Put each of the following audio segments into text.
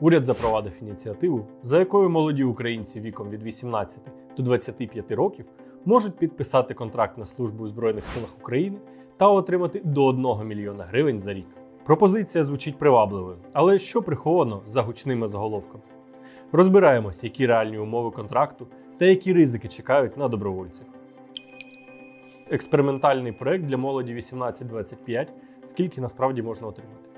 Уряд запровадив ініціативу, за якою молоді українці віком від 18 до 25 років можуть підписати контракт на службу у Збройних силах України та отримати до 1 мільйона гривень за рік. Пропозиція звучить привабливою, але що приховано за гучними заголовками? Розбираємось, які реальні умови контракту та які ризики чекають на добровольців. Експериментальний проект для молоді 18-25, скільки насправді можна отримати.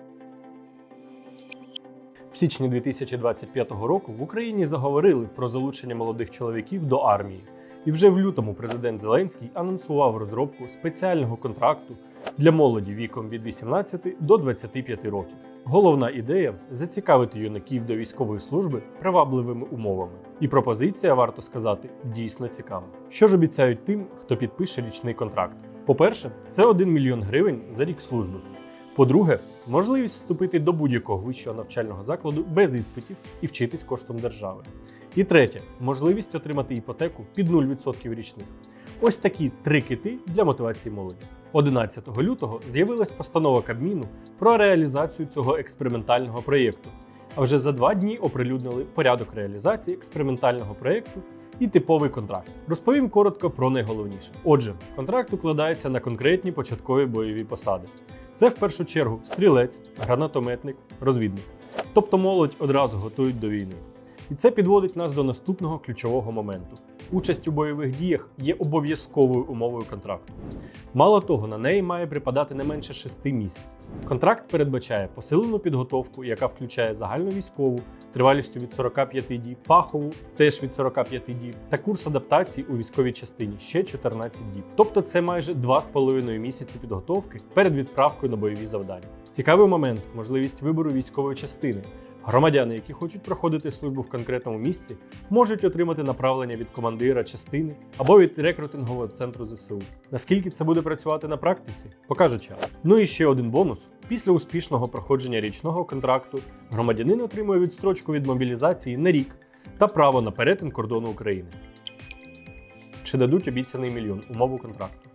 Січні 2025 року в Україні заговорили про залучення молодих чоловіків до армії, і вже в лютому президент Зеленський анонсував розробку спеціального контракту для молоді віком від 18 до 25 років. Головна ідея зацікавити юнаків до військової служби привабливими умовами. І пропозиція, варто сказати, дійсно цікава. Що ж обіцяють тим, хто підпише річний контракт? По-перше, це 1 мільйон гривень за рік служби. По-друге, можливість вступити до будь-якого вищого навчального закладу без іспитів і вчитись коштом держави. І третє можливість отримати іпотеку під 0% річних. Ось такі три кити для мотивації молоді. 11 лютого з'явилась постанова Кабміну про реалізацію цього експериментального проєкту. А вже за два дні оприлюднили порядок реалізації експериментального проєкту і типовий контракт. Розповім коротко про найголовніше. Отже, контракт укладається на конкретні початкові бойові посади. Це в першу чергу стрілець, гранатометник, розвідник. Тобто молодь одразу готують до війни. І це підводить нас до наступного ключового моменту. Участь у бойових діях є обов'язковою умовою контракту. Мало того, на неї має припадати не менше 6 місяців. Контракт передбачає посилену підготовку, яка включає загальну військову тривалістю від 45 діб, фахову теж від 45 діб, та курс адаптації у військовій частині ще 14 діб. Тобто це майже 2,5 місяці підготовки перед відправкою на бойові завдання. Цікавий момент можливість вибору військової частини. Громадяни, які хочуть проходити службу в конкретному місці, можуть отримати направлення від командира частини або від рекрутингового центру ЗСУ. Наскільки це буде працювати на практиці, покаже час. Ну і ще один бонус: після успішного проходження річного контракту громадянин отримує відстрочку від мобілізації на рік та право на перетин кордону України. Чи дадуть обіцяний мільйон умову контракту?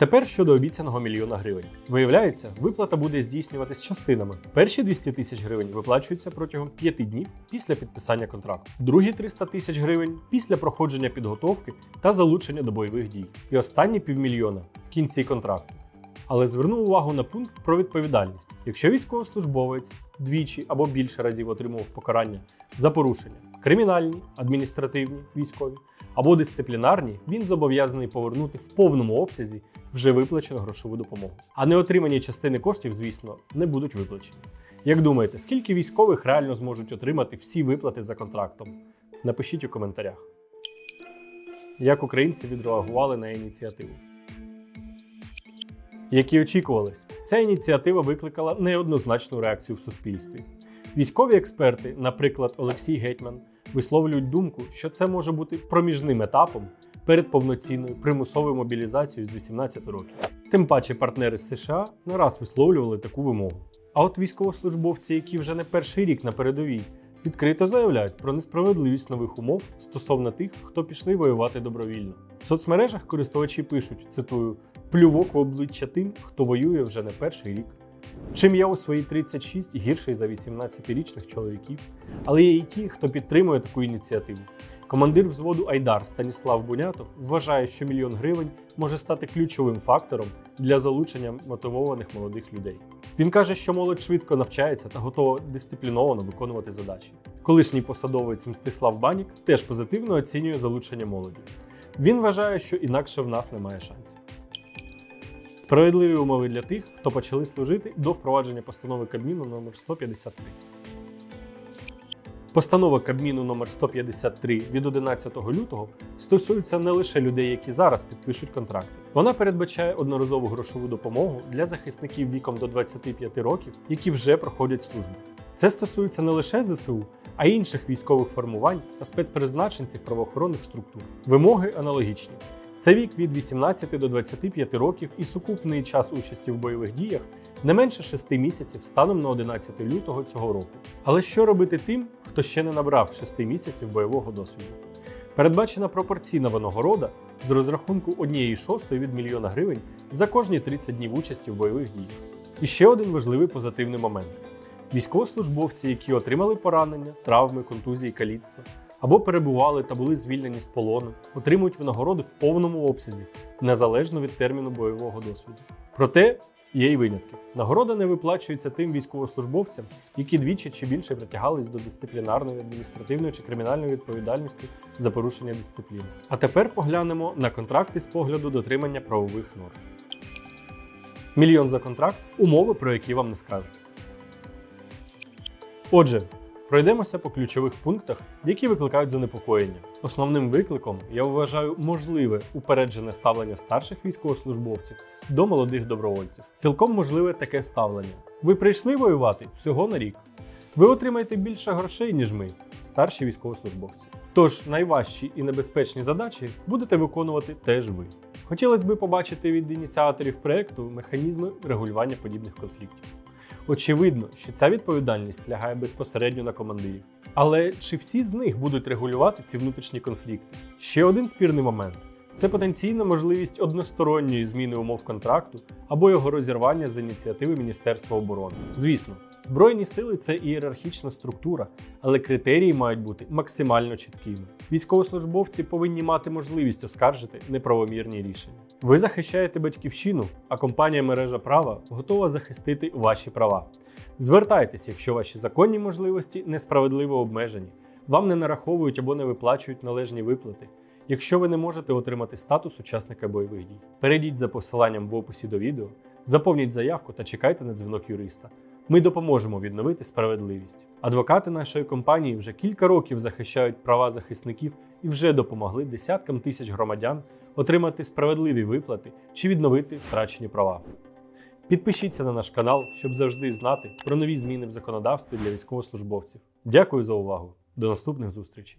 Тепер щодо обіцяного мільйона гривень. Виявляється, виплата буде здійснюватись частинами. Перші 200 тисяч гривень виплачуються протягом 5 днів після підписання контракту. Другі 300 тисяч гривень після проходження підготовки та залучення до бойових дій. І останні півмільйона в кінці контракту. Але зверну увагу на пункт про відповідальність. Якщо військовослужбовець двічі або більше разів отримував покарання за порушення кримінальні, адміністративні, військові або дисциплінарні, він зобов'язаний повернути в повному обсязі вже виплачену грошову допомогу. А неотримані частини коштів, звісно, не будуть виплачені. Як думаєте, скільки військових реально зможуть отримати всі виплати за контрактом? Напишіть у коментарях. Як українці відреагували на ініціативу? Як і очікувалось, ця ініціатива викликала неоднозначну реакцію в суспільстві. Військові експерти, наприклад, Олексій Гетьман, висловлюють думку, що це може бути проміжним етапом перед повноцінною примусовою мобілізацією з 18 років. Тим паче партнери з США не раз висловлювали таку вимогу. А от військовослужбовці, які вже не перший рік на передовій, відкрито заявляють про несправедливість нових умов стосовно тих, хто пішли воювати добровільно. В соцмережах користувачі пишуть, цитую, плювок в обличчя тим, хто воює вже не перший рік. Чим я у свої 36 гірший за 18-річних чоловіків, але є і ті, хто підтримує таку ініціативу. Командир взводу Айдар Станіслав Бунятов вважає, що мільйон гривень може стати ключовим фактором для залучення мотивованих молодих людей. Він каже, що молодь швидко навчається та готова дисципліновано виконувати задачі. Колишній посадовець Мстислав Банік теж позитивно оцінює залучення молоді. Він вважає, що інакше в нас немає шансів. Справедливі умови для тих, хто почали служити до впровадження постанови Кабміну номер 153. Постанова Кабміну номер 153 від 11 лютого стосується не лише людей, які зараз підпишуть контракти. Вона передбачає одноразову грошову допомогу для захисників віком до 25 років, які вже проходять службу. Це стосується не лише ЗСУ, а й інших військових формувань та спецпризначенців правоохоронних структур. Вимоги аналогічні. Це вік від 18 до 25 років і сукупний час участі в бойових діях не менше 6 місяців станом на 11 лютого цього року. Але що робити тим, хто ще не набрав 6 місяців бойового досвіду? Передбачена пропорційна винагорода з розрахунку 1 шостої від мільйона гривень за кожні 30 днів участі в бойових діях. І ще один важливий позитивний момент. Військовослужбовці, які отримали поранення, травми, контузії, каліцтва або перебували та були звільнені з полону, отримують винагороду в повному обсязі, незалежно від терміну бойового досвіду. Проте є й винятки. Нагорода не виплачується тим військовослужбовцям, які двічі чи більше притягались до дисциплінарної, адміністративної чи кримінальної відповідальності за порушення дисципліни. А тепер поглянемо на контракти з погляду дотримання правових норм. Мільйон за контракт умови, про які вам не скажуть. Отже, пройдемося по ключових пунктах, які викликають занепокоєння. Основним викликом я вважаю можливе упереджене ставлення старших військовослужбовців до молодих добровольців. Цілком можливе таке ставлення. Ви прийшли воювати всього на рік. Ви отримаєте більше грошей, ніж ми, старші військовослужбовці. Тож найважчі і небезпечні задачі будете виконувати теж ви. Хотілося б побачити від ініціаторів проекту механізми регулювання подібних конфліктів. Очевидно, що ця відповідальність лягає безпосередньо на командирів. Але чи всі з них будуть регулювати ці внутрішні конфлікти? Ще один спірний момент це потенційна можливість односторонньої зміни умов контракту або його розірвання з ініціативи Міністерства оборони. Звісно, збройні сили це ієрархічна структура, але критерії мають бути максимально чіткими. Військовослужбовці повинні мати можливість оскаржити неправомірні рішення. Ви захищаєте батьківщину, а компанія мережа права готова захистити ваші права. Звертайтеся, якщо ваші законні можливості несправедливо обмежені, вам не нараховують або не виплачують належні виплати. Якщо ви не можете отримати статус учасника бойових дій, перейдіть за посиланням в описі до відео, заповніть заявку та чекайте на дзвінок юриста. Ми допоможемо відновити справедливість. Адвокати нашої компанії вже кілька років захищають права захисників і вже допомогли десяткам тисяч громадян отримати справедливі виплати чи відновити втрачені права. Підпишіться на наш канал, щоб завжди знати про нові зміни в законодавстві для військовослужбовців. Дякую за увагу! До наступних зустрічей!